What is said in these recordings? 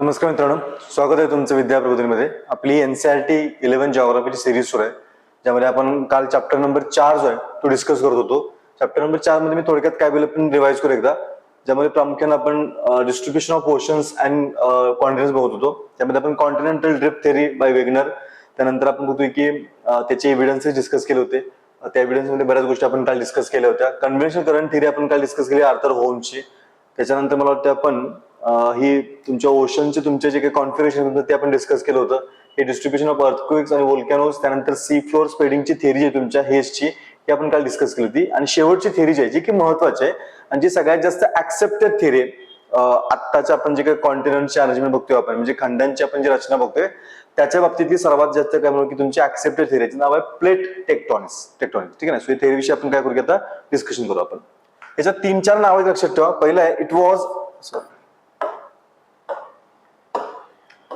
नमस्कार मित्रांनो स्वागत आहे तुमचं विद्या प्रबोधिनीमध्ये आपली N C R T eleven जॉग्राफीची series सुरू आहे ज्यामध्ये आपण काल चॅप्टर नंबर चार जो आहे तो डिस्कस करत होतो. चॅप्टर नंबर चारमध्ये मी थोडक्यात काय बोल पण रिवाइज करू एकदा. ज्यामध्ये प्रामुख्याने आपण distribution of oceans and continents बघत होतो. त्यामध्ये आपण continental drift theory by Wegener त्यानंतर आपण बघतोय की त्याचे एव्हिडन्सेस डिस्कस केले होते. त्या एव्हिडन्समध्ये बऱ्याच गोष्टी आपण काल डिस्कस केल्या होत्या. कन्व्हेन्शनल करंट थिअरी आपण काल डिस्कस केली आर्थर होमची त्याच्यानंतर मला वाटतं आपण ही तुमच्या ओशनचे तुमचे जे काही कॉन्फिगरेशन होतं ते आपण डिस्कस केलं होतं. हे डिस्ट्रीब्युशन ऑफ अर्थक्विक्स आणि वोल्कॅनोज त्यानंतर सी फ्लोअर स्पेडिंगची थेरी आहे तुमच्या हेजची ती आपण काल डिस्कस केली होती. आणि शेवटची थेरी जी आहे जी की महत्वाची आहे आणि जी सगळ्यात जास्त ऍक्सेप्टेड थेरी आहे आत्ताच्या आपण जे काही कॉन्टिनेंटची अरेंजमेंट बघतोय आपण म्हणजे खंडांची आपण जी रचना बघतोय त्याच्या बाबतीतली सर्वात जास्त काय म्हणू की तुमची ऍक्सेप्टेड थेरीचे नाव आहे प्लेट टेक्टॉनिक्स टेक्टॉनिक्स ठीक आहे ना? सो थेरी विषयी आपण काय करू की आता डिस्कशन करू आपण. याच्यात तीन चार नाव लक्षात ठेवा. पहिलं आहे it was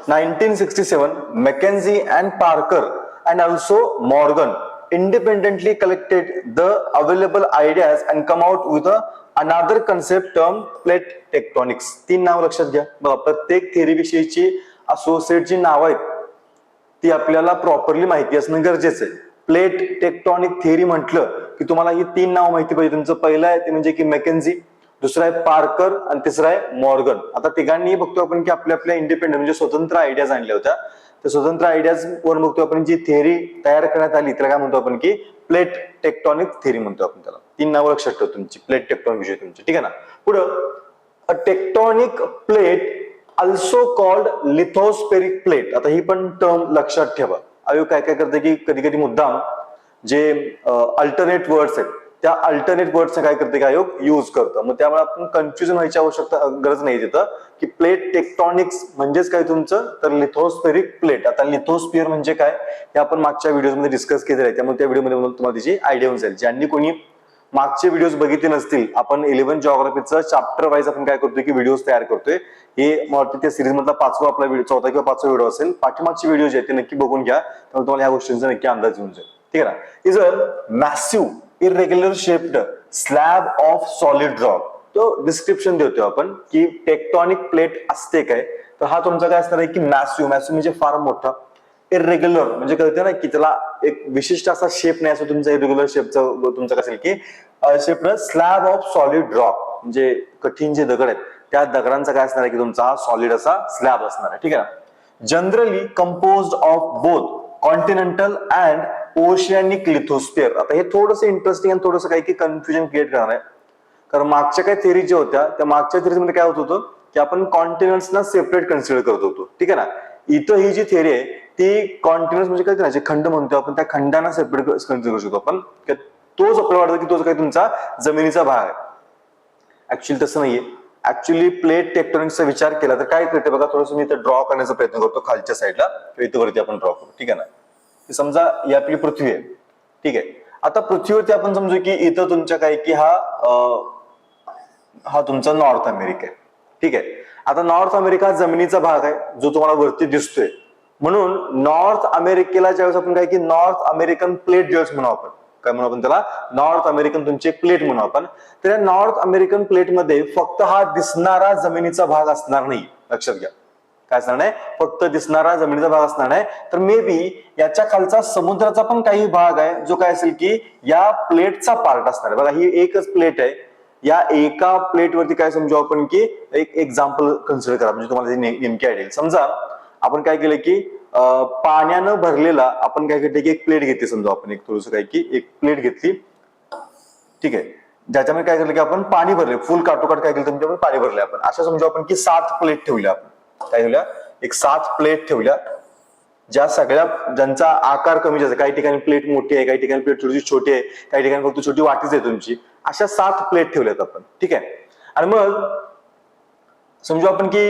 1967, Mackenzie and Parker and also Morgan independently collected the available ideas and come out with a another concept term plate tectonics. तीन नाव लक्षात घ्या बघा प्रत्येक थेरी विषयीची असोसिएट जी नाव आहेत ती आपल्याला प्रॉपरली माहिती असणं गरजेचं आहे प्लेट टेक्टॉनिक थिअरी म्हटलं की तुम्हाला ही तीन नाव माहिती पाहिजे तुमचं पहिलं आहे ते म्हणजे की मेकेन्झी दुसरं आहे पार्कर आणि तिसरा आहे मॉर्गन. आता तिघांनी बघतो आपण की आपल्या आपल्या इंडिपेंडंट म्हणजे स्वतंत्र आयडियाज आणल्या होत्या. तर स्वतंत्र आयडियाज वर बघतो आपण जी थेअरी तयार करण्यात आली त्याला काय म्हणतो आपण की प्लेट टेक्टॉनिक थेअरी म्हणतो आपण त्याला. तीन नावं लक्षात ठेव तुमची प्लेट टेक्टॉनिक विषयी तुमची. ठीक आहे ना? पुढं a tectonic plate also called lithospheric plate आता ही पण टर्म लक्षात ठेवा. आयोग काय काय करते की कधी कधी मुद्दाम जे अल्टरनेट वर्ड्स आहेत त्या अल्टरनेट वर्डचं काय करते काय आयोग युज करतं. मग त्यामुळे आपण कन्फ्युजन व्हायची आवश्यकता गरज नाही तिथं. की प्लेट टेक्टॉनिक्स म्हणजेच काय तुमचं? तर लिथोस्पेरिक प्लेट आता लिथोस्फिअर म्हणजे काय? हे आपण मागच्या व्हिडिओमध्ये डिस्कस केलेलं आहे. त्यामुळे त्या व्हिडिओमध्ये तुम्हाला त्याची आयडिया होऊन जाईल. ज्यांनी कोणी मागचे व्हिडिओज बघितले नसतील आपण इलेव्हन जॉग्राफीचं चॅप्टर वाईज आपण काय करतोय की व्हिडिओज तयार करतोय. हे मला वाटतं त्या सिरीज मधला पाचवा आपला व्हिडिओ चौथा किंवा पाचवा व्हिडिओ असेल. पाठीमागचे व्हिडिओ जे आहेत ते नक्की बघून घ्या. त्यामुळे तुम्हाला या गोष्टींचा नक्की अंदाज येऊन जाईल. ठीक आहे ना? Is a massive irregular shaped slab of solid rock तो डिस्क्रिप्शन देतो आपण की टेक्टॉनिक प्लेट असते काय? तर हा तुमचा काय असणार आहे की मॅस्यू मॅस्यू म्हणजे फार मोठा. इरेग्युलर म्हणजे कळते ना की त्याला एक विशिष्ट असा शेप नाही असं तुमचा इरेग्युलर शेपचा तुमचं कसं असेल की shape slab of solid rock म्हणजे कठीण जे दगड आहेत त्या दगडांचा काय असणार आहे की तुमचा हा सॉलिड असा स्लॅब असणार आहे. ठीक आहे ना? Generally compose of both continental and oceanic lithosphere आता हे थोडंसं इंटरेस्टिंग आणि थोडंसं काही की कन्फ्युजन क्रिएट करणार आहे. कारण मागच्या काही थेरी ज्या होत्या त्या मागच्या थेरीमध्ये मध्ये काय होत होतं? की आपण कॉन्टिनेंट्सना सेपरेट कन्सिडर करत होतो. ठीक आहे ना? इथं ही जी थेरी आहे ती कॉन्टिन्युअस म्हणजे काय ना जे खंड म्हणतो आपण. त्या खंडांना सेपरेट कन्सिडर करू शकतो आपण. तोच आपल्याला वाटतं की तोच काही तुमचा जमिनीचा भाग आहे. ऍक्च्युली तसं नाहीये. ऍक्च्युली प्लेट टेक्टॉनिक्सचा विचार केला तर काय करते बघा? थोडंसं मी इथं ड्रॉ करण्याचा प्रयत्न करतो खालच्या साईडला किंवा इथं वरती आपण ड्रॉ करू. ठीक आहे ना? समजा ही आपली पृथ्वी आहे. ठीक आहे. आता पृथ्वीवरती आपण समजू की इथं तुमच्या काय की हा हा तुमचा नॉर्थ अमेरिका आहे. ठीक आहे. आता नॉर्थ अमेरिका हा जमिनीचा भाग आहे जो तुम्हाला वरती दिसतोय. म्हणून नॉर्थ अमेरिकेला ज्यावेळेस आपण काय की नॉर्थ अमेरिकन प्लेट ज्यावेळेस म्हणू आपण काय म्हणू आपण त्याला? नॉर्थ अमेरिकन तुमची एक प्लेट म्हणू आपण. तर या नॉर्थ अमेरिकन प्लेटमध्ये फक्त हा दिसणारा जमिनीचा भाग असणार नाही. लक्षात घ्या. काय असणार नाही फक्त दिसणारा जमिनीचा भाग असणार नाही. तर मे बी याच्या खालचा समुद्राचा पण काही भाग आहे जो काय असेल की या प्लेटचा पार्ट असणार आहे. बघा ही एकच प्लेट आहे. या एका प्लेटवरती काय समजू आपण की एक एक्झाम्पल कन्सिडर करा. म्हणजे तुम्हाला नेमकी आयडिया समजा आपण काय केलं की पाण्यानं भरलेला आपण काय केलं की एक प्लेट घेतली. समजा आपण एक थोडस काय की एक प्लेट घेतली. ठीक आहे. ज्याच्यामध्ये काय केलं की आपण पाणी भरले फुल काटोकाट काय केलं तुमच्यामध्ये म्हणजे पाणी भरले आपण. अशा समजू आपण की सात प्लेट ठेवल्या आपण. काय ठेवल्या? एक सात प्लेट ठेवल्या. ज्या सगळ्या ज्यांचा आकार कमी जास्त काही ठिकाणी प्लेट मोठी आहे काही ठिकाणी प्लेट थोडीशी छोटी आहे काही ठिकाणी फक्त छोटी वाटीच आहे तुमची अशा सात प्लेट ठेवल्यात आपण. ठीक आहे? आणि मग समजू आपण की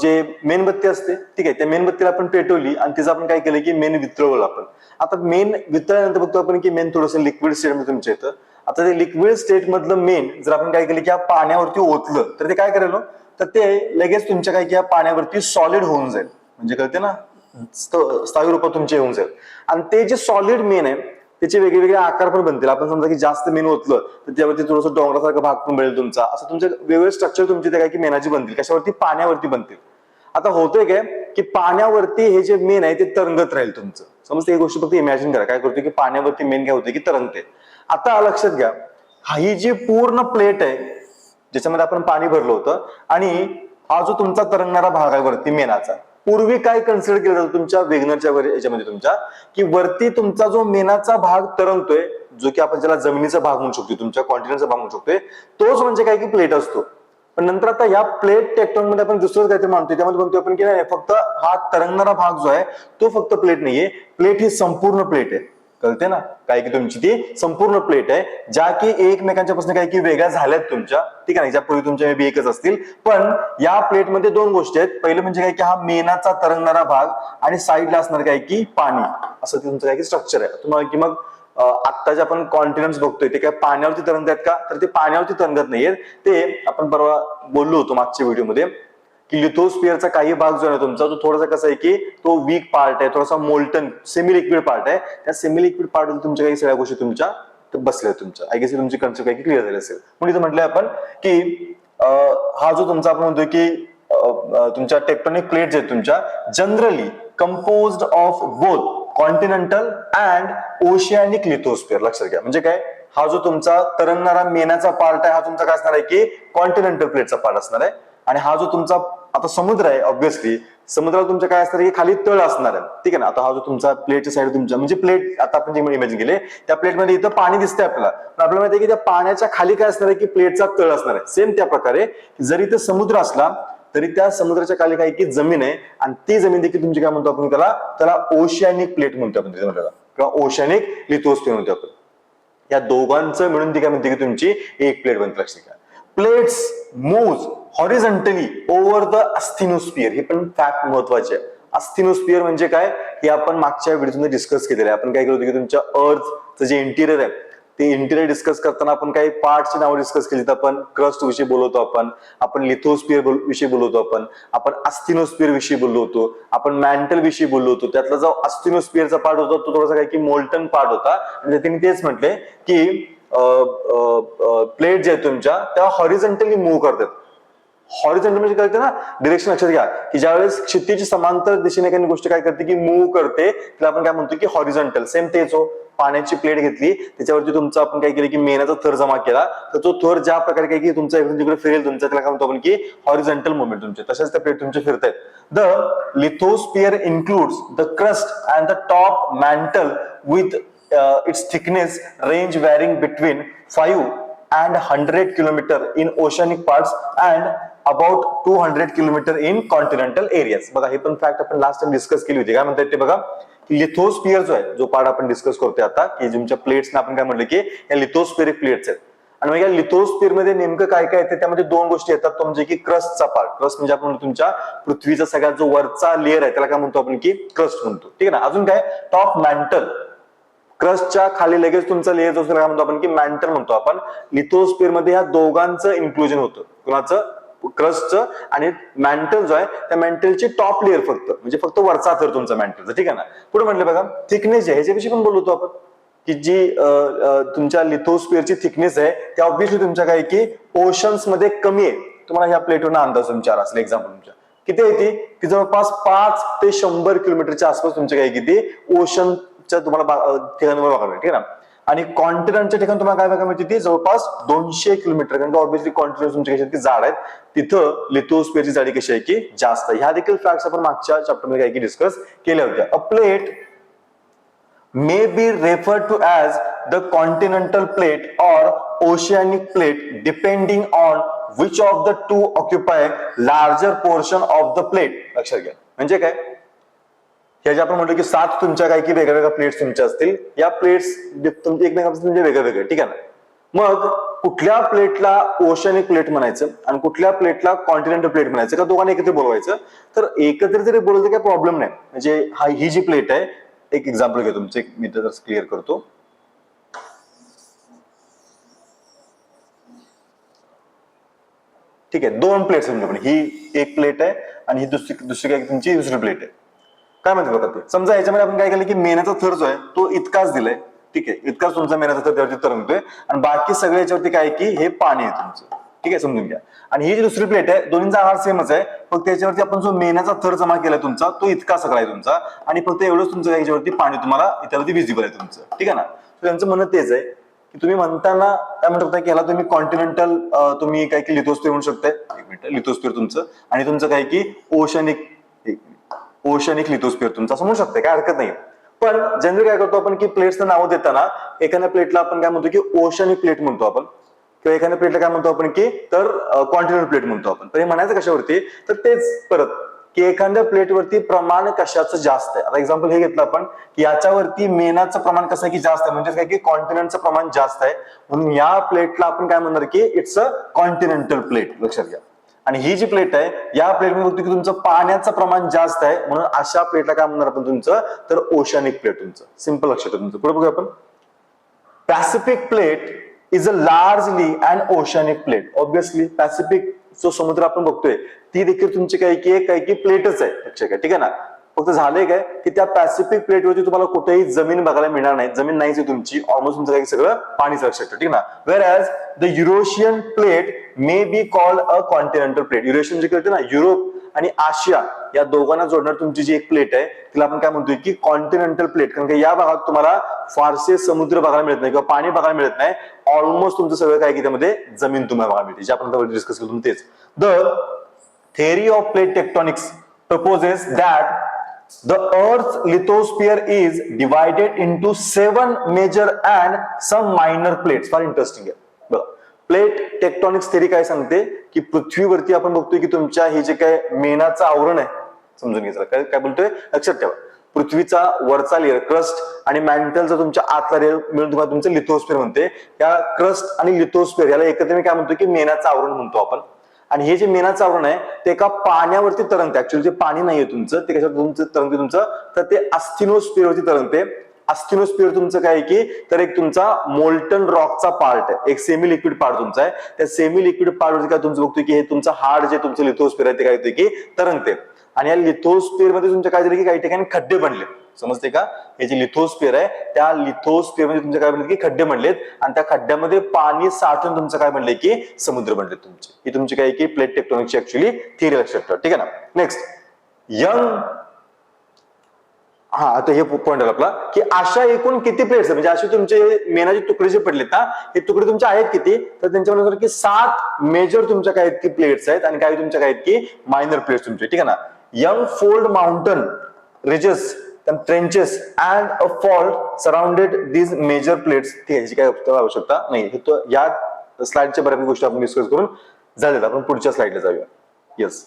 जे मेणबत्ती असते ठीक आहे त्या मेणबत्तीला आपण पेटवली आणि तिचं आपण काय केलं की मेन वितळवलं आपण. आता मेन वितळल्यानंतर बघतो आपण की मेन थोडंसं लिक्विड स्टेटमध्ये तुमच्या येतं आता ते लिक्विड स्टेट मधलं मेन जर आपण काय केलं की पाण्यावरती ओतलं तर ते काय करेल? तर ते लगेच तुमच्या काय किंवा पाण्यावरती सॉलिड होऊन जाईल. म्हणजे कळते ना? स्थायी स्थायू रूपात तुमचे येऊन जाईल. आणि ते जे सॉलिड मेन आहे त्याचे वेगवेगळे आकार पण बनतील. आपण समजा की जास्त मेन ओतलं तर त्यावरती थोडंसं डोंगरासारखा भाग पण मिळेल तुमचा. असं तुमचे वेगवेगळे स्ट्रक्चर तुमचे ते काय की मेनाची बनतील. कशावरती? पाण्यावरती बनतील. आता होतंय काय? की पाण्यावरती हे जे मेन आहे ते तरंगत राहील तुमचं. समजते एक गोष्ट फक्त इमॅजिन करा. काय करतो की पाण्यावरती मेन काय होते की तरंगते आता लक्षात घ्या. हा ही जी पूर्ण प्लेट आहे ज्याच्यामध्ये आपण पाणी भरलं होतं. आणि हा जो तुमचा तरंगणारा भाग आहे वरती मेनाचा पूर्वी काय कन्सिडर केलं जातं तुमच्या वेगनरच्या याच्यामध्ये तुमच्या? की वरती तुमचा जो मेनाचा भाग तरंगतोय जो की आपण ज्याला जमिनीचा भाग म्हणू शकतो तुमच्या कॉन्टिनेंटचा भाग म्हणू शकतोय तोच म्हणजे काय की प्लेट असतो. पण नंतर आता या प्लेट टेक्टॉनमध्ये आपण दुसरं काहीतरी मानतोय त्यामध्ये म्हणतोय आपण की नाही फक्त हा तरंगणारा भाग जो आहे तो फक्त प्लेट नाहीये. प्लेट ही संपूर्ण प्लेट आहे. कळते ना? काय की तुमची ती संपूर्ण प्लेट आहे ज्या की एकमेकांच्या पासून काय की वेगळ्या झाल्यात तुमच्या. ठीक आहे ना? ज्यापूर्वी तुमच्या बी एकच असतील. पण या प्लेटमध्ये दोन गोष्टी आहेत. पहिलं म्हणजे काय की हा मेनाचा तरंगणारा भाग आणि साईडला असणार काय की पाणी. असं ते तुमचं काय की स्ट्रक्चर आहे. तुम्हाला की मग आता आत्ता जे आपण कॉन्टिनन्स बघतोय ते काय पाण्यावरती तरंगत आहेत का? तर ते पाण्यावरती तरंगत नाहीयेत. ते आपण परवा बोललो होतो मागच्या व्हिडिओमध्ये की लिथोस्पियरचा काही भाग जो आहे तुमचा तो थोडासा कसा आहे की तो वीक पार्ट आहे थोडासा मोल्टन सेमी लिक्विड पार्ट आहे. त्या सेमी लिक्विड पार्ट तुमच्या काही सगळ्या गोष्टी तुमच्या बसल्या तुमच्या. आय गेस तुमची कन्सेप्ट काही क्लिअर झाली असेल. म्हणून इथं म्हटलंय आपण की हा जो तुमचा आपण म्हणतोय की तुमच्या टेक्टॉनिक प्लेट आहेत तुमच्या generally compose of both continental and oceanic lithosphere लक्षात घ्या. म्हणजे काय? हा जो तुमचा तरंगणारा मेनाचा पार्ट आहे हा तुमचा काय असणार आहे की कॉन्टिनेंटल प्लेटचा पार्ट असणार आहे. आणि हा जो तुमचा आता समुद्र आहे ऑब्व्हियसली समुद्राला तुमच्या काय असणार की खाली तळ असणार आहे. ठीक आहे ना? आता हा जो तुमचा प्लेटच्या साईड तुमच्या म्हणजे प्लेट आता आपण जे म्हणजे इमेजिन केले त्या प्लेटमध्ये इथं पाणी दिसतंय आपल्याला. पण आपल्याला माहिती आहे की त्या पाण्याच्या खाली काय असणार आहे की प्लेटचा तळ असणार आहे. सेम त्या प्रकारे जरी इथं समुद्र असला तरी त्या समुद्राच्या खाली काय की जमीन आहे आणि ती जमीन देखील तुमची काय म्हणतो आपण त्याला त्याला ओशियानिक प्लेट म्हणतो आपण त्याच्या किंवा ओशियानिक लिथोस्फिअर म्हणतो आपण. या दोघांचं मिळून ती काय म्हणते की तुमची एक प्लेट बनते लक्षात घ्या. Plates move horizontally over the asthenosphere हे पण फॅक्ट महत्त्वाचे आहे. अस्थिनोस्पियर म्हणजे काय? हे आपण मागच्या व्हिडिओमध्ये डिस्कस केलेलं आहे. आपण काय केलं होतं की तुमच्या अर्थचं जे इंटिरियर आहे ते इंटिरियर डिस्कस करताना आपण काही पार्टची नावं डिस्कस केली तर आपण क्रस्ट विषयी बोलवतो आपण आपण लिथोस्पियर विषयी बोलवतो आपण आपण अस्थिनोस्पियर विषयी बोललो होतो आपण मॅन्टल विषयी बोललो होतो. त्यातला जो अस्थिनोस्पियरचा पार्ट होता तो थोडासा काय की मोल्टन पार्ट होता. आणि त्यांनी तेच म्हटले की प्लेट जे आहेत तुमच्या त्या हॉरिझॉन्टली मूव्ह करतात. हॉरिझॉन्टल म्हणजे काय करते ना डिरेक्शन लक्षात घ्या. की ज्यावेळेस क्षितिज समांतर दिशेने काही गोष्ट काय करते की मूव्ह करते तिला आपण काय म्हणतो की हॉरिझॉन्टल सेम तेच हो. पाण्याची प्लेट घेतली त्याच्यावरती तुमचं आपण काय केलं की मेनाचा थर जमा केला. तर तो थर ज्या प्रकारे काय की तुमचा इकडून तिकडे फिरेल तुमचा त्याला काय म्हणतो आपण की हॉरिझॉन्टल मुवमेंट तुमचे. तसेच त्या प्लेट तुमचे फिरतायत. The lithosphere includes the crust and the top mantle with its thickness range varying between five and hundred kilometre in oceanic parts and about two hundred kilometre in continental areas बघा हे पण fact आपण last time discuss केली होती. काय म्हणतात ते बघा? लिथोस्पियर जो आहे जो पार्ट आपण डिस्कस करतोय आता की तुमच्या प्लेट्स आपण काय म्हटलं की या लिथोस्पिरिक प्लेट्स आहेत. आणि मग या लिथोस्पियरमध्ये नेमकं काय काय येते त्यामध्ये दोन गोष्टी येतात. तो म्हणजे की क्रस्टचा पार्ट क्रस्ट म्हणजे आपण तुमच्या पृथ्वीचा सगळ्यात जो वरचा लेअर आहे त्याला काय म्हणतो आपण की क्रस्ट म्हणतो. ठीक आहे ना? अजून काय? टॉप मॅन्टल क्रस्टच्या खाली लगेच तुमचा लेअर जो काय म्हणतो आपण की मॅन्टल म्हणतो आपण. लिथोस्पियरमध्ये ह्या दोघांचं इन्क्लुजन होतं. कुणाचं? क्रस्टचं आणि मॅन्टल जो आहे त्या मॅन्टलची टॉप लेअर फक्त. म्हणजे फक्त वरचा थर तुमचा मॅन्टलचा ठीक आहे ना? पुढे म्हटलं बघा थिकनेस आहे. ह्याच्याविषयी पण बोलतो आपण. की जी तुमच्या लिथोस्पियरची थिकनेस आहे त्या ऑब्विसली तुमच्या काय की ओशन्समध्ये कमी आहे. तुम्हाला ह्या प्लेटवरून अंदाज तुमच्या असेल एक्झाम्पल तुमच्या. किती आहे ती? की जवळपास पाच ते शंभर किलोमीटरच्या आसपास तुमच्या काय किती ओशनच्या तुम्हाला ठिकाणी बघायला ठीक आहे ना? आणि कॉन्टिनेंटच्या ठिकाणी तुम्हाला काय बघायला मिळते ती जवळपास दोनशे किलोमीटर कारण ऑब्विसली कॉन्टिनेंट तुमच्या कशी आहेत जाड आहेत. तिथं लिथोस्पियरची जाडी कशी आहे की जास्त ह्या देखील फॅक्ट्स आपण मागच्या चॅप्टरमध्ये काय की डिस्कस केल्या होत्या. A plate may be refer to as the continental plate or oceanic plate depending on which of the two occupy larger portion of the plate लक्षात घ्या. म्हणजे काय? ह्याच्या आपण म्हणतो की सात तुमच्या काही की वेगळ्या वेगळ्या प्लेट्स तुमच्या असतील या प्लेट्स तुमच्या एकमेकांपासून म्हणजे वेगळं वेगळं ठीक आहे ना? मग कुठल्या प्लेटला ओशनिक प्लेट म्हणायचं आणि कुठल्या प्लेटला कॉन्टिनेंटल प्लेट म्हणायचं? का दोघांना एकत्र बोलवायचं. तर एकत्र जरी बोलवलं तर काही प्रॉब्लेम नाही. म्हणजे हा ही जी प्लेट आहे एक एक्झाम्पल घेतो तुमचं एक मी तर क्लिअर करतो. ठीक आहे दोन प्लेट्स तुमच्याकडे ही एक प्लेट आहे आणि ही दुसरी दुसरी काय तुमची? दुसरी प्लेट आहे. काय म्हणते बघा ते? समजा याच्यामध्ये आपण काय केलं की मेनाचा थर जो आहे तो इतकाच दिलाय. ठीक आहे इतकाच तुमचा मेनाचा थर त्यावरती तरंगतोय. आणि बाकी सगळ्या याच्यावरती काय आहे की हे पाणी आहे तुमचं. ठीक आहे समजून घ्या. आणि ही जी दुसरी प्लेट आहे दोन्हीचा आहार सेमच आहे. फक्त याच्यावरती आपण जो मेनाचा थर जमा केलाय तुमचा तो इतका सगळा आहे तुमचा. आणि फक्त एवढंच तुमचं याच्यावरती पाणी तुम्हाला इथ्यावरती विजिबल आहे तुमचं. ठीक आहे ना? त्यांचं म्हणणं तेच आहे की तुम्ही म्हणताना काय म्हणत होता की ह्याला तुम्ही कॉन्टिनेंटल तुम्ही काय की लिथोस्फिअर म्हणू शकताय. एक मिनिट लिथोस्फिअर तुमचं. आणि तुमचं काय की ओशनिक ओशनिक लिथोस्फिअर तुमचं असं म्हणू शकते काय हरकत नाही. पण जनरली काय करतो आपण की प्लेट्सचं नावं देताना एखाद्या प्लेटला आपण काय म्हणतो की ओशनिक प्लेट म्हणतो आपण. किंवा एखाद्या प्लेटला काय म्हणतो आपण की तर कॉन्टिन्युअल प्लेट म्हणतो आपण. तर हे म्हणायचं कशावरती? तर तेच परत की एखाद्या प्लेटवरती प्रमाण कशाचं जास्त आहे? आता एक्झाम्पल हे घेतलं आपण की याच्यावरती मेनाचं प्रमाण कसं आहे की जास्त आहे? म्हणजे काय की कॉन्टिनेंटचं प्रमाण जास्त आहे. म्हणून या प्लेटला आपण काय म्हणणार की इट्स अ कॉन्टिनेंटल प्लेट लक्षात घ्या. आणि ही जी प्लेट आहे या प्लेटमध्ये बघतो की तुमचं पाण्याचं प्रमाण जास्त आहे म्हणून अशा प्लेटला काय म्हणणार आपण तुमचं? तर ओशानिक प्लेट तुमचं. सिंपल लक्षात तुमचं. पुढे बघूया आपण. Pacific plate is a largely and oceanic plate obviously Pacific जो समुद्र आपण बघतोय ती देखील तुमची काही की एक काही की प्लेटच आहे. लक्षात ठीक आहे ना? फक्त झालंय काय? की त्या पॅसिफिक प्लेटवरती तुम्हाला कुठेही जमीन बघायला मिळणार नाही. जमीन नाहीच आहे तुमची. ऑलमोस्ट तुमचं काही सगळं पाणीच लक्षात ठेवा. ठीक आहे ना? Whereas the Eurasian plate may be called a continental plate Eurasian जे कळते ना युरोप आणि आशिया या दोघांना जोडणार तुमची जी एक प्लेट आहे तिला आपण काय म्हणतोय की कॉन्टिनेंटल प्लेट कारण की या भागात तुम्हाला फारसे समुद्र बघायला मिळत नाही किंवा पाणी बघायला मिळत नाही. ऑलमोस्ट तुमचं सगळं काय की त्यामध्ये जमीन तुम्हाला बघायला मिळते. जे आपण डिस्कस केलं तेच. The theory of plate tectonics proposes that the earth's lithosphere is divided into seven major and some minor plates. फार इंटरेस्टिंग आहे. बघा प्लेट टेक्टॉनिक्स थेरी काय सांगते? की पृथ्वीवरती आपण बघतोय की तुमच्या हे जे काय मेनाचं आवरण आहे समजून घ्यायचं काय काय बोलतोय? लक्षात ठेवा. पृथ्वीचा वरचा लेअर क्रस्ट आणि मॅन्टलचा तुमच्या आतला लेअर मिळून तुम्हाला तुमचं लिथोस्फिअर म्हणते या क्रस्ट आणि लिथोस्फिअर याला एकत्र मी काय म्हणतो की मेनाचं आवरण म्हणतो आपण. आणि हे जे मेनाचं आवरण आहे ते एका पाण्यावरती तरंगते ऍक्च्युअली ते पाणी नाहीये तुमचं ते कशावर तुमचं तरंगते तुमचं? तर ते अस्थिनोस्पिअरवरती तरंगते अस्थिनोस्पिअर तुमचं काय आहे की तर एक तुमचा मोल्टन रॉकचा पार्ट आहे. एक सेमी लिक्विड पार्ट तुमचा आहे. त्या सेमी लिक्विड पार्टवरती काय तुमचं बघतोय की हे तुमचं हार्ड जे तुमचं लिथोस्पिअर आहे ते काय होतं की तरंगते आणि या लिथोस्पियरमध्ये तुमच्या काय झालं की काही ठिकाणी खड्डे बनले. समजते का? हे जे लिथोस्पियर आहे त्या लिथोस्पियरमध्ये तुमच्या काय बनले की खड्डे बनलेत. आणि त्या खड्ड्यामध्ये पाणी साठून तुमचं काय बनले की समुद्र बनले तुमचे. ही तुमची काय की प्लेट टेक्टॉनिकची ऍक्च्युअली थिअरी लक्षात ठेवा. ठीक आहे ना? नेक्स्ट यंग हा आता हे पॉईंट आला आपला की अशा एकूण किती प्लेट्स म्हणजे असे तुमचे मेनाचे तुकडे जे पडलेत ना हे तुकडे तुमचे आहेत किती? तर त्यांच्या म्हणून की सात मेजर तुमच्या काय आहेत की प्लेट्स आहेत आणि काही तुमच्या काय आहेत की मायनर प्लेट्स तुमचे. ठीक आहे ना? Young fold mountain ridges trenches and a fault surrounded these major plates ठीक ह्याची काय आवश्यकता नाही हे तो या स्लाइडच्या बऱ्यापैकी गोष्टी आपण डिस्कस करून झालेत. आपण पुढच्या स्लाइडला जाऊया. येस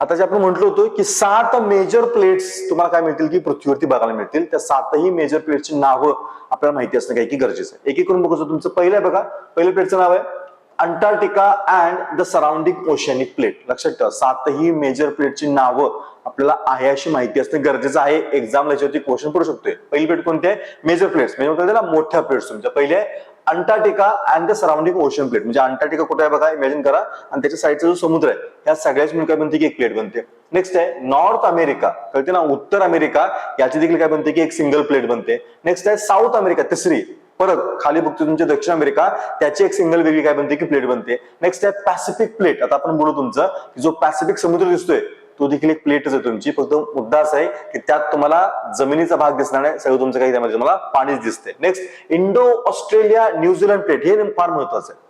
आता जे आपण म्हटलं होतं की सात मेजर प्लेट्स तुम्हाला काय मिळतील की पृथ्वीवरती बघायला मिळतील. त्या सातही मेजर प्लेटची नावं आपल्याला माहिती असणं काही की गरजेचं आहे. एक एक करून बघू तुमचं पहिलं आहे बघा. पहिल्या प्लेटचं नाव आहे Antarctica and the surrounding oceanic plate लक्षात ठेवा सातही मेजर प्लेटची नावं आपल्याला आहे अशी माहिती असणं गरजेचं आहे. एक्झाम याच्यावरती क्वेश्चन पडू शकतोय. पहिली प्लेट कोणती आहे? मेजर प्लेट्स म्हणजे त्याला मोठ्या प्लेट्स तुमच्या. पहिले Antarctica and the surrounding ocean plate म्हणजे अंटार्क्टिका कुठे आहे बघा? इमॅजिन करा. आणि त्याच्या साईडचा जो समुद्र आहे या सगळ्याच मिळून काय बनते की एक प्लेट बनते. नेक्स्ट आहे नॉर्थ अमेरिका कळते ना? उत्तर अमेरिका याची देखील काय बनते की एक सिंगल प्लेट बनते. नेक्स्ट आहे साऊथ अमेरिका तिसरी. परत खाली बघतो तुमचे दक्षिण अमेरिका त्याची एक सिंगल वेगळी काय बनते की प्लेट बनते. नेक्स्ट आहे पॅसिफिक प्लेट आता आपण बोलू तुमचं की जो पॅसिफिक समुद्र दिसतोय तो देखील एक प्लेटच आहे तुमची. फक्त मुद्दा असा आहे की त्यात तुम्हाला जमिनीचा भाग दिसणार नाही सगळं तुमचं काही त्यामध्ये तुम्हाला पाणीच दिसते next Indo Australia New Zealand plate हे फार महत्वाचं आहे.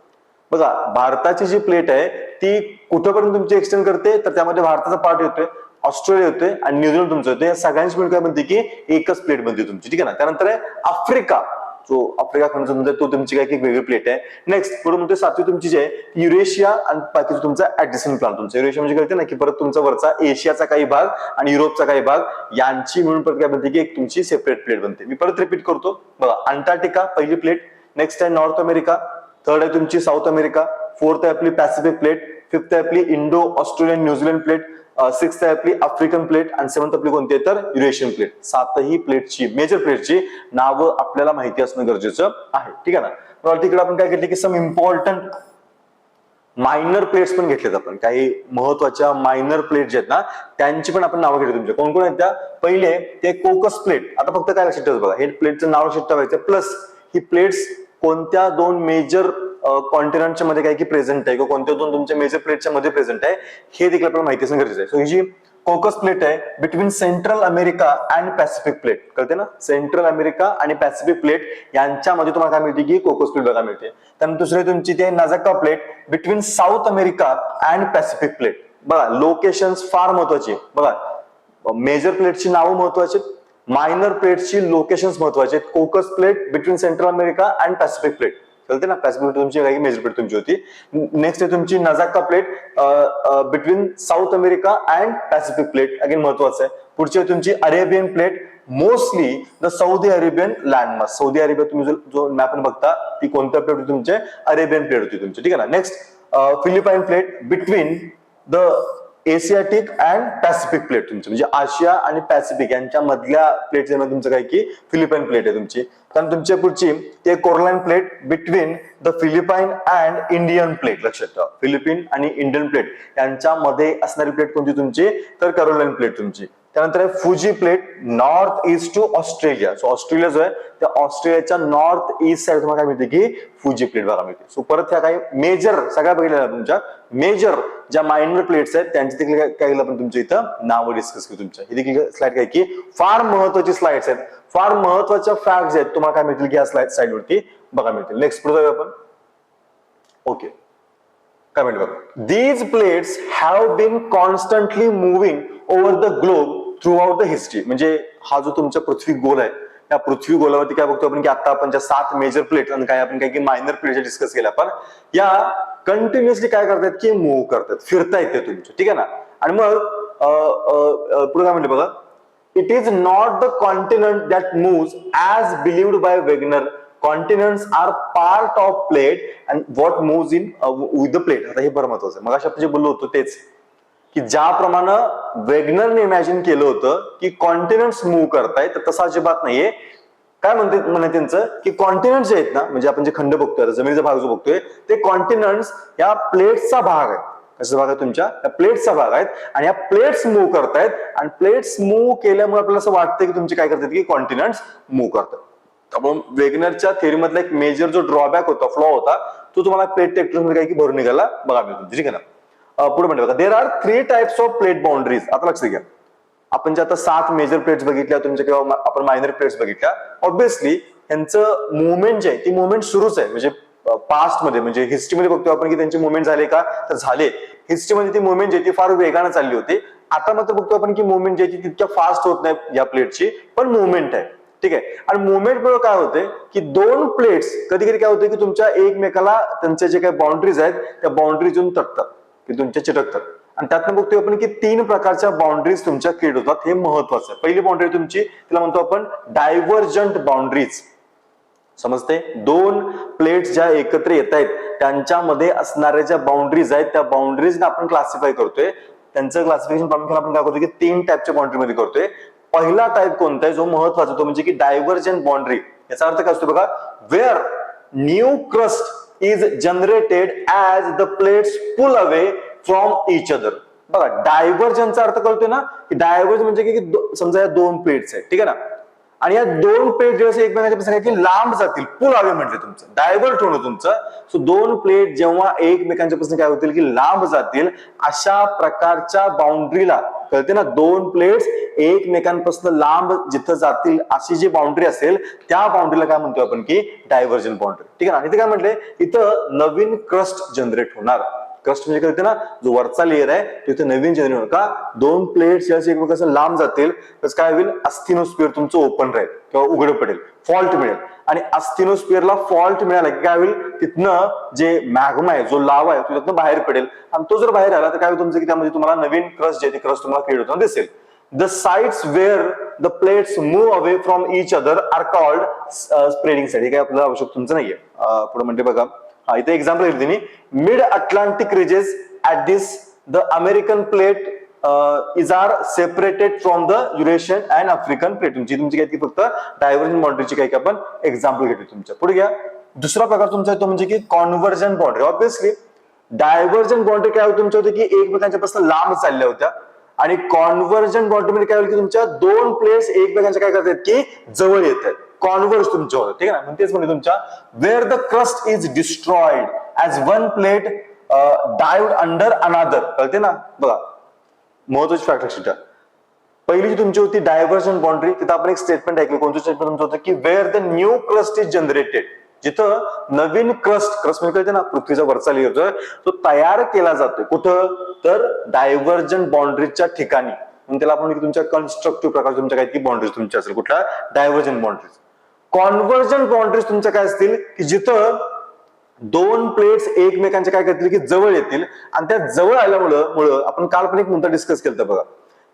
बघा भारताची जी प्लेट आहे ती कुठंपर्यंत तुमची एक्सटेंड करते तर त्यामध्ये भारताचा पार्ट येतोय ऑस्ट्रेलिया होते आणि न्यूझीलंड तुमचं होतं या सगळ्यांची मिळून काय बनते की एकच प्लेट बनते तुमची. ठीक आहे ना? त्यानंतर आहे आफ्रिका. जो आफ्रिका खंड समजा तो तुमची काय एक वेगळी प्लेट आहे. नेक्स्ट पुढे म्हणते सातवी तुमची जी आहे युरेशिया आणि बाकीचं तुमचा ऍडजस्टमेंट प्लान तुमचा. युरेशिया म्हणजे कळते ना की परत तुमचा वरचा एशियाचा काही भाग आणि युरोपचा काही भाग यांची मिळून परत काय बनते की एक तुमची सेपरेट प्लेट बनते. मी परत रिपीट करतो. बघा अंटार्क्टिका पहिली प्लेट नेक्स्ट आहे नॉर्थ अमेरिका थर्ड आहे तुमची साऊथ अमेरिका फोर्थ आहे आपली पॅसिफिक प्लेट फिफ्थ आहे आपली Indo Australian New Zealand plate six आहे आपली आफ्रिकन प्लेट आणि सेवन्थ आपली कोणती आहे? तर युरेशियन प्लेट सातही प्लेटची मेजर प्लेटची नावं आपल्याला माहिती असणं गरजेचं आहे. ठीक आहे ना? तर तिकडे आपण काय घेतले की सम इम्पॉर्टंट मायनर प्लेट्स पण घेतलेत आपण. काही महत्त्वाच्या मायनर प्लेट जे आहेत ना त्यांची पण आपण नावं घेतली तुमच्या कोण कोण आहेत त्या? पहिले ते कोकस प्लेट आता फक्त काय लक्षात ठेवायचं बघा. हे प्लेटचं नाव लक्षात ठेवायचं. प्लस ही प्लेट्स कोणत्या दोन मेजर कॉन्टिनेंटच्या मध्ये काय की प्रेझेंट आहे किंवा कोणत्या दोन तुमच्या मेजर प्लेटच्या मध्ये प्रेझेंट आहे हे देखील आपल्याला माहिती असणं गरजेचं आहे. सो ही जी कोकस प्लेट आहे between Central America and Pacific plate कळते ना? सेंट्रल अमेरिका आणि पॅसिफिक प्लेट यांच्यामध्ये तुम्हाला काय मिळते की कोकस प्लेट बघा मिळते. त्यानंतर दुसरी तुमची ते Nazca plate between South America and Pacific plate बघा लोकेशन्स फार महत्त्वाचे. बघा मेजर प्लेटची नावं महत्वाची. मायनर प्लेटची लोकेशन महत्त्वाचे आहेत. Cocos plate between Central America and Pacific plate कळते ना? पॅसिफिक प्लेट तुमची काही मेजर प्लेट तुमची होती. नेक्स्ट आहे तुमची Nazca plate between South America and Pacific plate again महत्वाचं आहे. पुढची आहे तुमची Arabian plate mostly the Saudi Arabian landmark Saudi Arabia तुम्ही जो- जो मॅप बघता ती कोणत्या प्लेट होती तुमचे? अरेबियन प्लेट होती तुमची. ठीक आहे ना? Next Philippine plate between the Asiatic and Pacific plate तुमची. म्हणजे आशिया आणि पॅसिफिक यांच्या मधल्या प्लेट तुमचं काय की फिलिपाईन प्लेट आहे तुमची. कारण तुमच्या पुढची ते Caroline plate between the Philippine and Indian plate लक्षात ठेवा. फिलिपिन आणि इंडियन प्लेट यांच्यामध्ये असणारी प्लेट कोणती तुमची? तर करोलाईन प्लेट तुमची. त्यानंतर आहे Fiji plate north east to Australia so Australia जो आहे त्या ऑस्ट्रेलियाच्या नॉर्थ ईस्ट साईड तुम्हाला काय मिळते की फुजी प्लेट बघा मिळते. सो परत ह्या काही मेजर सगळ्या बघितल्या तुमच्या मेजर ज्या मायनर प्लेट्स आहेत त्यांची देखील काय केलं आपण तुमच्या इथं? नावं डिस्कस केली तुमच्या. ही देखील स्लाइड काय की फार महत्वाची स्लाइड्स आहेत. फार महत्त्वाच्या फॅक्ट्स आहेत तुम्हाला काय मिळतील की या स्लाइड साईडवरती बघा मिळतील. नेक्स्ट पुढे जाऊया आपण. ओके काय म्हणते बघा. These plates have been constantly moving over the globe throughout the history म्हणजे हा जो तुमचा पृथ्वी गोल आहे त्या पृथ्वी गोलावरती काय बघतो आपण की आता आपण ज्या सात मेजर प्लेट आणि काय आपण काय की मायनर प्लेट डिस्कस केल्या आपण या कंटिन्युअसली काय करतात की मूव्ह करतात फिरता येते तुमचं. ठीक आहे ना? आणि मग पुढे काय म्हणले बघा? It is not the continent that move as believed by Wegener continents are part of plate and what move in with the plate आता हे बरं महत्वाचं आहे. मग आपण जे बोललो होतो तेच. की ज्याप्रमाणे वेगनरने इमॅजिन केलं होतं की कॉन्टिनेंट्स मूव्ह करतायत तर तसं अजिबात नाहीये. काय म्हणते म्हणे त्यांचं? की कॉन्टिनेंट जे आहेत ना म्हणजे आपण जे खंड बघतोय जमिनीचा भाग जो बघतोय ते कॉन्टिनेंट्स या प्लेट्सचा भाग आहे कशाचा भाग आहे तुमच्या? या प्लेट्सचा भाग आहेत. आणि या प्लेट्स मूव्ह करतायत. आणि प्लेट्स मूव्ह केल्यामुळे आपल्याला असं वाटतं की तुमचे काय करतात की कॉन्टिनेंट्स मूव्ह करतात त्यामुळे वेगनरच्या थेरीमधला एक मेजर जो ड्रॉबॅक होता फ्लॉ होता तो तुम्हाला प्लेट टेक्टरमध्ये भरून निघाला. बघा मिळतो ठीक आहे ना? पुढे म्हणते बघा there are three types of plate boundaries आता लक्ष घ्या. आपण जे आता सात मेजर प्लेट्स बघितल्या तुमच्या किंवा आपण मायनर प्लेट्स बघितल्या ऑब्विसली यांचं मुवमेंट जे आहे ती मुवमेंट सुरूच आहे. म्हणजे पास्टमध्ये म्हणजे हिस्ट्रीमध्ये बघतो आपण की त्यांचे मुवमेंट झाले का? तर झाले. हिस्ट्रीमध्ये ती मुवमेंट जी ती फार वेगानं चालली होती. आता मात्र बघतो आपण की मुवमेंट जी आहे ती तितक्या फास्ट होत नाही या प्लेटची पण मुवमेंट आहे. ठीक आहे? आणि मुवमेंट मुळे काय होते? की दोन प्लेट्स कधी कधी काय होते की तुमच्या एकमेकाला त्यांच्या जे काही बाउंड्रीज आहेत त्या बाउंड्रीजून तटतात. की तुमच्या चिटकतात आणि त्यातनं बघतोय आपण की तीन प्रकारच्या बाउंड्रीज तुमच्या क्रिएट होतात. हे महत्वाचं आहे. पहिली बाउंड्री तुमची तिला म्हणतो आपण डायव्हर्जंट बाउंड्रीज समजते दोन प्लेट्स ज्या एकत्र येत आहेत त्यांच्यामध्ये असणाऱ्या ज्या बाउंड्रीज आहेत त्या बाउंड्रीज आपण क्लासिफाय करतोय. त्यांचं क्लासिफिकेशन प्रामुख्याने आपण काय करतो की तीन टाईपच्या बाउंड्री मध्ये करतोय. पहिला टाईप कोणता आहे? जो महत्त्वाचा तो म्हणजे की डायव्हर्जंट बाउंड्री याचा अर्थ काय असतो बघा? Where new crust is generated as the plates pull away from each other बघा डायव्हर्जनचा अर्थ कळतोय ना? की डायव्हर्ज म्हणजे की समजा या दोन प्लेट्स आहेत ठीक आहे ना? आणि या दोन प्लेट जेव्हा एकमेकांच्या लांब जातील. पुल हवे म्हटले तुमचं. डायव्हर्ट होणं तुमचं. सो दोन प्लेट जेव्हा एकमेकांच्या पासून काय होतील की लांब जातील अशा प्रकारच्या बाउंड्रीला कळते ना? दोन प्लेट्स एकमेकांपासून लांब जिथं जातील अशी जी बाउंड्री असेल त्या बाउंड्रीला काय म्हणतो आपण की डायव्हर्जन बाउंड्री ठीक आहे ना? इथे काय म्हटले? इथं नवीन क्रस्ट जनरेट होणार. क्रस्ट म्हणजे करते ना जो वरचा लेअर आहे तो इथे नवीन जनरेट होणार. का? दोन प्लेट्स या एकमेकांना लांब जातील तर काय होईल? अस्थिनोस्पिअर तुमचं ओपन राहील किंवा उघड पडेल फॉल्ट मिळेल. आणि अस्थिनोस्पियरला फॉल्ट मिळाला की काय होईल? तिथनं जे मॅग्मा आहे जो लावा आहे तो तिथनं बाहेर पडेल. आणि तो जर बाहेर आला तर काय होईल तुमचं की त्यामध्ये तुम्हाला नवीन क्रस्ट जे आहे ते क्रस्ट तुम्हाला क्रिएट होताना दिसेल. The sites where the plates move away from each other are called spreading side हे काय आपल्याला आवश्यक तुमचं नाहीये. पुढे म्हणते बघा. इथे एक्झाम्पल दिली त्यांनी mid Atlantic ridges at this the American plate is are separated from the Eurasian and African plate तुमची तुमची काय फक्त डायव्हर्जन बाउंड्रीची काही आपण एक्झाम्पल घेतो तुमच्या. पुढे घ्या. दुसरा प्रकार तुमचा आहे तो म्हणजे की convergent boundary obviously divergent boundary काय होती तुमच्या होती की एकमेकांच्या पासून लांब चालल्या होत्या. आणि कॉन्व्हर्जन बाउंड्री म्हणजे काय होईल की तुमच्या दोन प्लेट्स एकमेकांच्या काय करतात की जवळ येत आहेत कॉन्व्हर्स तुमच्या होतं ठीक आहे ना? तेच म्हणजे तुमच्या where the crust is destroyed as one plate dived under another कळते ना? बघा. महत्वाची फॅक्ट लक्षात ठेवा. पहिली जी तुमची होती डायव्हर्जन बाउंड्री तिथं आपण एक स्टेटमेंट ऐकलं. कोणतं स्टेटमेंट तुमचं होतं? की where the new crust is generated जिथं नवीन क्रस्ट क्रस्ट म्हणजे कळते ना? पृथ्वीचा वरचा लेअर तो तयार केला जातोय. कुठं? तर डायव्हर्जन बाउंड्रीच्या ठिकाणी. म्हणून त्याला आपण तुमच्या कन्स्ट्रक्टिव्ह प्रकार तुमच्या काही बाउंड्रीज तुमच्या असेल. कुठला? डायव्हर्जन बाउंड्रीज कॉन्व्हर्जन बाउंड्रीज तुमच्या काय असतील की जिथं दोन प्लेट्स एकमेकांच्या काय करतील की जवळ येतील. आणि त्या जवळ आल्यामुळं मुळे आपण काल पण एक मुद्दा डिस्कस केलं बघा.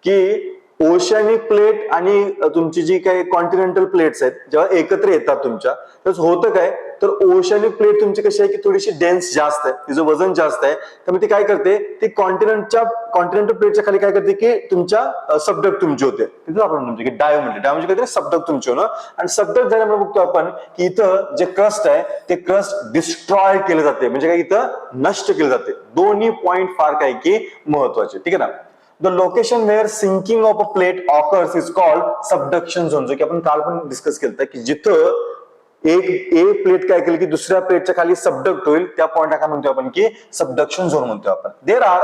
की ओशनिक प्लेट आणि तुमची जी काही कॉन्टिनेंटल प्लेट्स आहेत जेव्हा एकत्र येतात तुमच्या तर होतं काय? तर ओशनिक प्लेट तुमची कशी आहे की थोडीशी डेन्स जास्त आहे. तिचं वजन जास्त आहे. त्यामुळे ती काय करते? ती कॉन्टिनेंटच्या कॉन्टिनेंटल प्लेटच्या खाली काय करते की तुमच्या सबडक तुमचे होते. तिथं आपण म्हणतो की डाय म्हणजे डाय म्हणजे सबडक तुमचे होणं. आणि सबडक झाल्यामुळे बघतो आपण की इथं जे क्रस्ट आहे ते क्रस्ट डिस्ट्रॉय केले जाते. म्हणजे काय? इथं नष्ट केले जाते. दोन्ही पॉइंट फार काय की महत्त्वाचे. ठीक आहे ना? The location where sinking of a plate occurs is called subduction zone जो की आपण काल पण डिस्कस केलं की जिथं एक एक प्लेट काय केली की दुसऱ्या प्लेटच्या खाली सबडक्ट होईल त्या पॉइंटला काय म्हणतो आपण की सबडक्शन झोन म्हणतो आपण. There are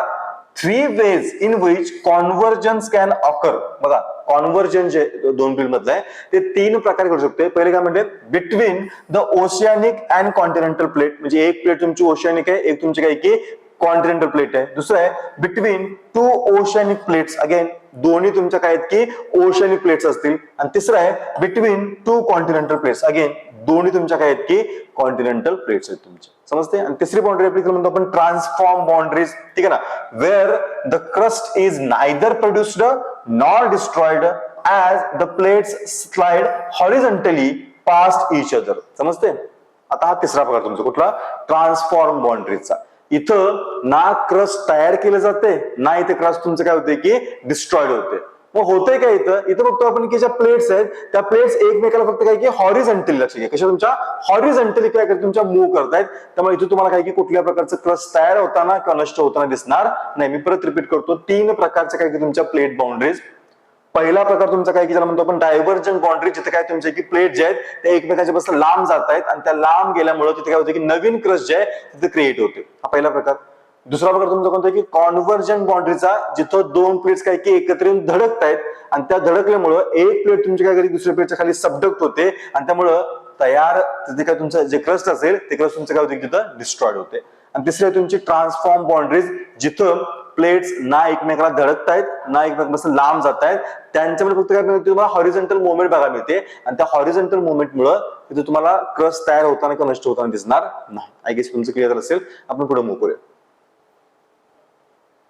three ways in which convergence can occur बघा कॉन्व्हर्जन जे दोन प्लेट मधलं आहे ते तीन प्रकारे करू शकते पहिले काय म्हणते between the oceanic and continental plate म्हणजे एक प्लेट तुमची ओशियानिक आहे एक तुमची काय की कॉन्टिनेंटल प्लेट आहे. दुसरं आहे between two oceanic plates again दोन्ही तुमच्या काय आहेत की ओशनिक प्लेट्स असतील. आणि तिसरं आहे between two continental plates again दोन्ही तुमच्या काय आहेत की कॉन्टिनेंटल प्लेट्स आहेत तुमच्या समजते आणि तिसरी बाउंड्री आपली म्हणतो आपण ट्रान्सफॉर्म बाउंड्रीज ठीक आहे ना? Where the crust is neither produced nor destroyed as the plates slide horizontally past each other समजते आता हा तिसरा प्रकार तुमचा कुठला? ट्रान्सफॉर्म बाउंड्रीजचा इथं ना क्रस्ट तयार केलं जाते ना इथे क्रस्ट तुमचं काय होते की डिस्ट्रॉइड होते मग होतंय काय इथं? इथं बघतो आपण की ज्या प्लेट्स आहेत त्या प्लेट्स एकमेकाला फक्त काय की हॉरिझेंटली लक्ष घ्या. कशा तुमच्या हॉरिझेंटली काय करते तुमच्या मूव्ह करतायत. त्यामुळे इथं तुम्हाला काय की कुठल्या प्रकारचं क्रस्ट तयार होताना किंवा नष्ट होताना दिसणार नाही. मी परत रिपीट करतो तीन प्रकारच्या काय की तुमच्या प्लेट बाउंड्रीज पहिला प्रकार तुमचा काय की ज्याला म्हणतो आपण डायव्हर्जन बाउंड्री जिथे काय तुमचे की प्लेट जे आहेत ते एकमेकांच्या बस लांब जात आहेत आणि त्या लांब गेल्यामुळे तिथे काय होतं की नवीन क्रस्ट जे आहे तिथे क्रिएट होते. हा पहिला प्रकार. दुसरा प्रकार तुमचा कोणता की कॉन्व्हर्जन बाउंड्रीचा जिथं दोन प्लेट्स काय की एकत्र येऊन धडकत आहेत आणि त्या धडकल्यामुळं एक प्लेट तुमची काय करी दुसऱ्या प्लेटच्या खाली सबडक्ट होते आणि त्यामुळं तयार तिथे काय तुमचं जे क्रस्ट असेल ते क्रस्ट तुमचं काय होते की तिथं डिस्ट्रॉइड होते. आणि तिसरी तुमची ट्रान्सफॉर्म बाउंड्रीज जिथं प्लेट्स ना एकमेकाला धडकत आहेत ना एकमेकापासून लांब जात आहेत त्यांच्यामध्ये फक्त काय मिळते तुम्हाला? हॉरिझॉन्टल मुवमेंट बघायला मिळते. आणि त्या हॉरिझॉन्टल मुवमेंटमुळे तिथे तुम्हाला क्रस तयार होताना किंवा नष्ट होताना दिसणार नाही. आय गेस तुमचं क्लिअर असेल. आपण पुढे मूव करूया.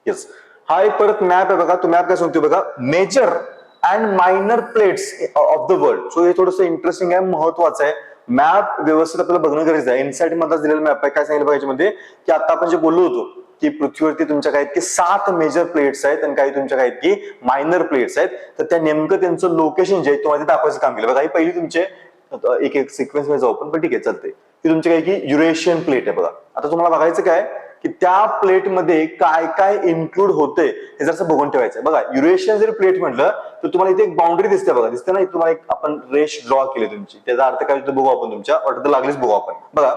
येस हा एक परत मॅप आहे बघा. तो मॅप काय सांगतो बघा? Major and minor plates of the world so हे थोडंसं इंटरेस्टिंग आहे महत्वाचं आहे. मॅप व्यवस्थित आपल्याला बघणं गरजेचं आहे. इन्साइट मधला दिलेला मॅप आहे. काय सांगितलं पाहिजे मध्ये? की आता आपण जे बोललो होतो की पृथ्वीवरती तुमच्या काय की सात मेजर प्लेट्स आहेत आणि काही तुमच्या काय की मायनर प्लेट्स आहेत. तर त्या नेमकं त्यांचं लोकेशन जे आहे तुम्हाला ते दाखवायचं काम केलं. बघा ही पहिली तुमचे एक एक सिक्वेन्समध्ये जाऊ पण पण ठीक आहे चालते की तुमचे काय की युरेशियन प्लेट आहे बघा. आता तुम्हाला बघायचं काय की त्या प्लेटमध्ये काय काय इन्क्लूड होते हे जसं बघून ठेवायचं बघा युरेशियन जर प्लेट म्हटलं तर तुम्हाला इथे एक बाउंड्री दिसते बघा. दिसते ना तुम्हाला एक आपण रेश ड्रॉ केली तुमची. त्याचा अर्थ काय बघू आपण तुमच्या. वाटत लागलीच बघू आपण. बघा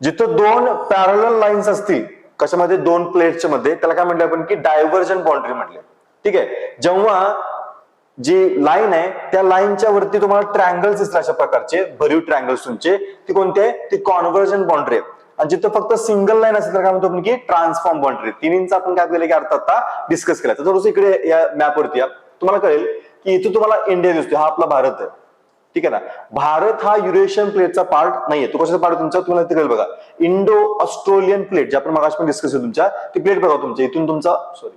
जिथं दोन पॅरल लाईन्स असतील कशामध्ये? दोन प्लेटच्या मध्ये. त्याला काय म्हटलं आपण की डायव्हर्जन बाउंड्री म्हटले ठीक आहे? जेव्हा जी लाईन आहे त्या लाईनच्या वरती तुम्हाला ट्रँगल्स दिसतात अशा प्रकारचे भरीव ट्रँगल्स तुमचे. ती कोणते ती कॉन्व्हर्जन बाउंड्री आहे. आणि जिथं फक्त सिंगल लाईन असेल तर काय म्हणतो आपण की ट्रान्सफॉर्म बाउंड्री तिन्हींचा आपण काय केलं की अर्थ आता डिस्कस केला. तर थोडस इकडे या मॅपवरती या. तुम्हाला कळेल की इथं तुम्हाला इंडिया दिसतोय. हा आपला भारत आहे. ठीक आहे ना? भारत हा युरेशियन प्लेटचा पार्ट नाहीये. तो कशाचा पार्ट तुमचा? तुम्हाला तिकडे बघा. इंडो ऑस्ट्रेलियन प्लेट जे आपण मगाशी पण डिस्कस केलं तुमच्या ती प्लेट बघा तुमच्या इथून तुमचा सॉरी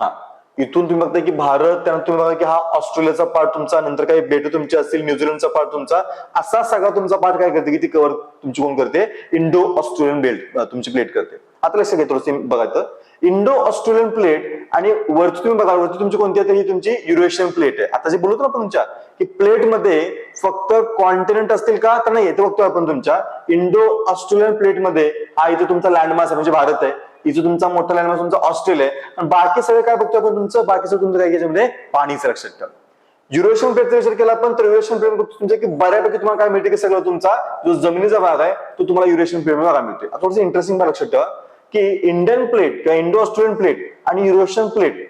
हा. इथून तुम्ही बघताय की भारत त्यानंतर तुम्ही बघा की हा ऑस्ट्रेलियाचा पार्ट तुमचा नंतर काही बेट तुमचे असतील न्यूझीलंडचा पार्ट तुमचा. असा सगळा तुमचा पार्ट काय करते? की ती कव्हर तुमची कोण करते? इंडो ऑस्ट्रेलियन बेल्ट तुमची प्लेट करते. आता लक्ष घ्या थोडंसं बघायचं इंडो ऑस्ट्रेलियन प्लेट आणि वरती तुम्ही बघा वरती तुमची कोणती आहे ही तुमची युरेशियन प्लेट आहे. आता जे बोलतो ना आपण तुमच्या की प्लेटमध्ये फक्त कॉन्टिनेंट असतील का? तर नाही ते बघतोय आपण तुमच्या. इंडो ऑस्ट्रेलियन प्लेटमध्ये हा इथे तुमचा लँडमार्क आहे म्हणजे भारत आहे. इथं तुमचा मोठा लँडमार्क तुमचा ऑस्ट्रेलिया आहे. आणि बाकी सगळं काय बघतो आपण तुमचं? बाकी सगळं तुमचं काय याच्यामध्ये म्हणजे पाणीचं लक्षात ठेवा. युरेशियन प्लेटचा विचार केला पण तर युरेशियन प्लेट तुमच्या की बऱ्यापैकी तुम्हाला काय मिळते की सगळं तुमचा जो जमिनीचा भाग आहे तो तुम्हाला युरोशियन प्लेट बघा मिळते थोडंसं इंटरेस्टिंग लक्षात ठेवा. की इंडियन प्लेट किंवा इंडो ऑस्ट्रेलियन प्लेट आणि युरोशियन प्लेट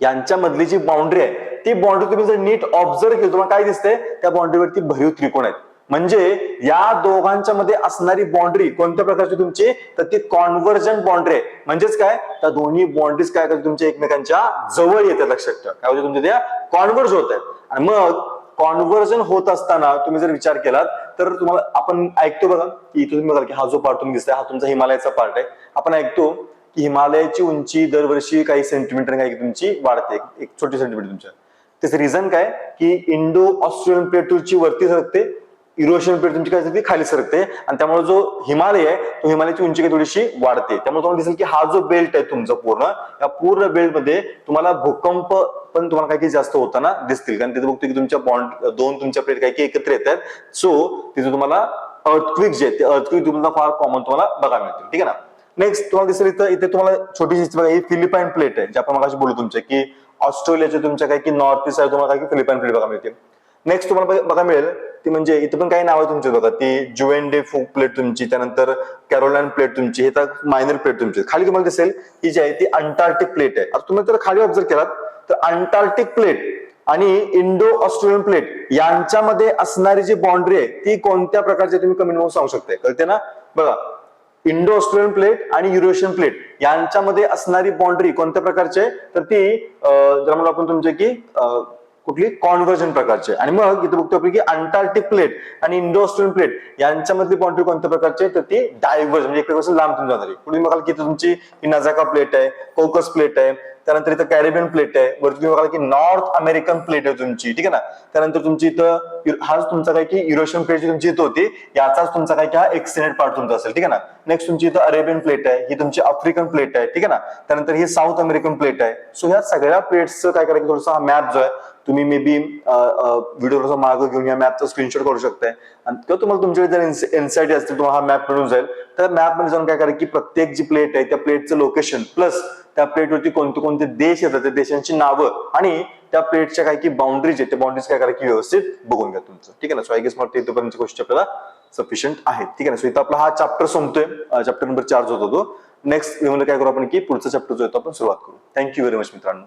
यांच्यामधली जी बाउंड्री आहे ती बाउंड्री तुम्ही जर नीट ऑब्झर्व केली तुम्हाला काय दिसते त्या बाउंड्रीवरती भरीव त्रिकोण आहेत. म्हणजे या दोघांच्या मध्ये असणारी बाउंड्री कोणत्या प्रकारची तुमची? तर ती कॉन्व्हर्जन बाउंड्री आहे. म्हणजेच काय? त्या दोन्ही बाउंड्रीज काय करतात तुमच्या एकमेकांच्या? जवळ येतात लक्षात ठेवा. काय होते तुमच्या त्या कॉन्व्हर्ज होत आहेत. आणि मग कॉन्व्हर्जन होत असताना तुम्ही जर विचार केलात तर तुम्हाला आपण ऐकतो बघा की तुम्ही बघा की हा जो पार्ट तुम्ही दिसतोय हा तुमचा हिमालयाचा पार्ट आहे. आपण ऐकतो की हिमालयाची उंची दरवर्षी काही सेंटीमीटर काही तुमची वाढते. एक छोटी सेंटीमीटर तुमच्या. त्याचं रिझन काय? की इंडो ऑस्ट्रेलियन प्लेट वरती सरकते. युरोशियन प्लेट तुमची काय असते ती खाली सरकते आणि त्यामुळे जो हिमालय आहे तो हिमालयाची उंची काही थोडीशी वाढते. त्यामुळे तुम्हाला दिसेल की हा जो बेल्ट आहे तुमचा पूर्ण या पूर्ण बेल्टमध्ये तुम्हाला भूकंप पण तुम्हाला काही काही जास्त होताना दिसतील. कारण तिथे बघतो की तुमच्या बॉन्ड दोन तुमच्या प्लेट काही काही एकत्र येतात. सो तिथे तुम्हाला अर्थक्विक जे ते अर्थक्विक तुम्हाला फार कॉमन तुम्हाला बघायला मिळतील. ठीक आहे ना? नेक्स्ट तुम्हाला दिसेल इथं इथे तुम्हाला छोटीशी बघा ही फिलिपाईन प्लेट आहे जे आपण मगाशी बोलू तुमच्या की ऑस्ट्रेलियाचे तुमच्या काही की नॉर्थ ईस्ट आहे तुम्हाला काही फिलिपाईन प्लेट बघा मिळतील. नेक्स्ट तुम्हाला बघा मिळेल ती म्हणजे इथं पण काही नाव आहे तुमची बघा. ती जुएन डे फोक प्लेट तुमची त्यानंतर कॅरोलाइन प्लेट तुमची हे तर मायनर प्लेट तुमची खाली तुम्हाला दिसेल ही जी आहे ती अंटार्क्टिक प्लेट आहे. आता तुम्ही जर खाली ऑब्झर्व केलात तर अंटार्क्टिक प्लेट आणि इंडो ऑस्ट्रेलियन प्लेट यांच्यामध्ये असणारी जी बाउंड्री आहे ती कोणत्या प्रकारची तुम्ही कमेंटमध्ये सांगू शकता. कळते ना? बघा इंडो ऑस्ट्रेलियन प्लेट आणि युरोशियन प्लेट यांच्यामध्ये असणारी बाउंड्री कोणत्या प्रकारची आहे? तर ती जर म्हणलं आपण तुमचे की कुठली कॉन्व्हर्जन प्रकारची? आहे. आणि मग इथे बघतो आपण की अंटार्क्टिक प्लेट आणि इंडोस्ट्रियन प्लेट यांच्यामधली बाउंड्री कोणत्या प्रकारची? आहे तर ती डायव्हर्ज म्हणजे एकमेकांपासून लांब जाणारी. पुढे बघाल की तुमची ही नजाका प्लेट आहे कोकस प्लेट आहे त्यानंतर इथं कॅरेबियन प्लेट आहे. वरती तुम्ही बघाल की नॉर्थ अमेरिकन प्लेट आहे तुमची ठीक आहे ना? त्यानंतर तुमची इथं हाच तुमचा काय की युरोशियन प्लेट जी तुमची इथं होती याचाच तुमचा काय की हा एक्सटेंडेड पार्ट तुमचा असेल ठीक आहे ना? नेक्स्ट तुमची इथं अरेबियन प्लेट आहे ही तुमची आफ्रिकन प्लेट आहे ठीक आहे ना? त्यानंतर ही साऊथ अमेरिकन प्लेट आहे. सो ह्या सगळ्या प्लेट्सचं काय करायचं? थोडासा हा मॅप जो आहे तुम्ही मे बी व्हिडिओचा मार्ग घेऊन या मॅपचा स्क्रीनशॉट करू शकताय. आणि किंवा तुम्हाला तुमच्याकडे जर एनसायटी असतील तुम्हाला हा मॅप मिळून जाईल. तर मॅपमध्ये जाऊन काय करा की प्रत्येक जी प्लेट आहे त्या प्लेटचं लोकेशन प्लस त्या प्लेटवरती कोणते कोणते देश येतात त्या देशांची नावं आणि त्या प्लेटच्या काय की बाउंड्रीज आहेत त्या बाउंड्रीज काय करा की व्यवस्थित बघून घ्या तुमचं. ठीक आहे ना? सो आय गेस मला इथपर्यंत गोष्टी आपल्याला सफिशियंट आहेत. ठीक आहे ना? सो इथं आपला हा चॅप्टर संपतोय. चॅप्टर नंबर चार जो होतो तो. नेक्स्ट काय करू आपण की पुढचा चॅप्टर जो आहे तो आपण सुरुवात करू. थँक्यू व्हेरी मच मित्रांनो.